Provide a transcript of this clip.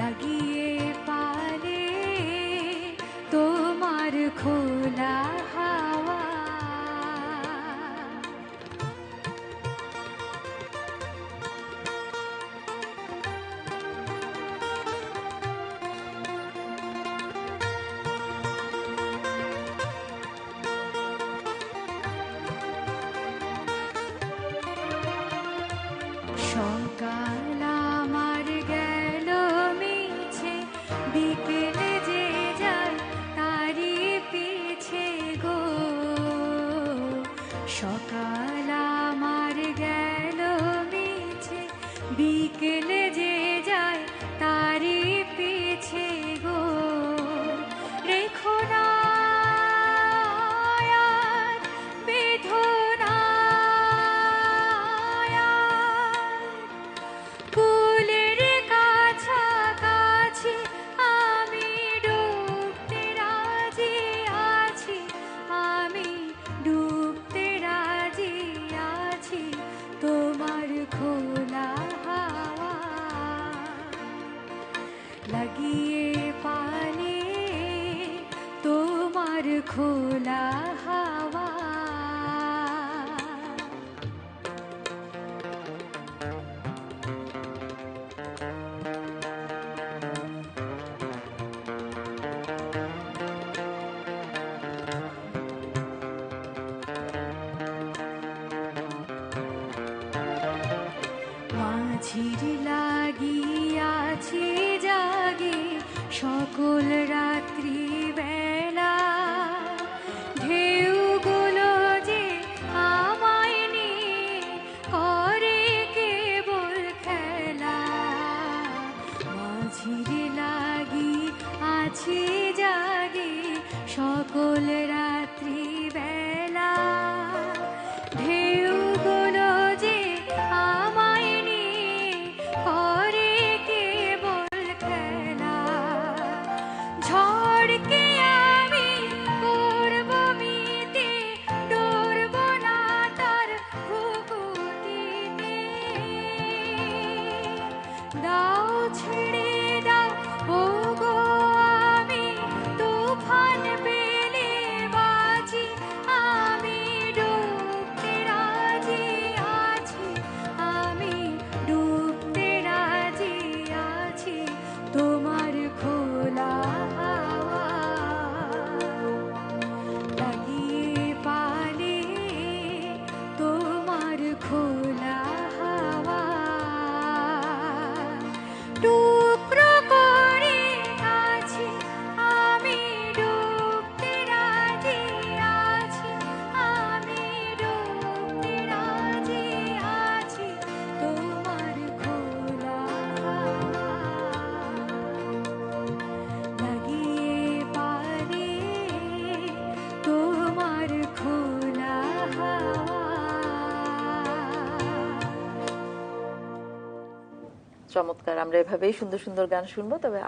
লাগিয়ে পারে তোমার খোলা হাওয়া। শঙ্কা বিকেলে যে তারি গো। সকাল আমার গেল মিছে বিকেলে খোলা হাওয়া মাঝির লাগিয়াছি জাগে সকল রাত্রি আছি জাগে সকল রাত্রি বেলা ঢেউগুলো যে আমায় নিয়ে করে কেবল খেলা। ঝড়কে আমি করব মিতে, ডরব না তার ভুকুতিতে দাও ছেড়ে চমৎকার। আমরা এভাবেই সুন্দর সুন্দর গান শুনব তবে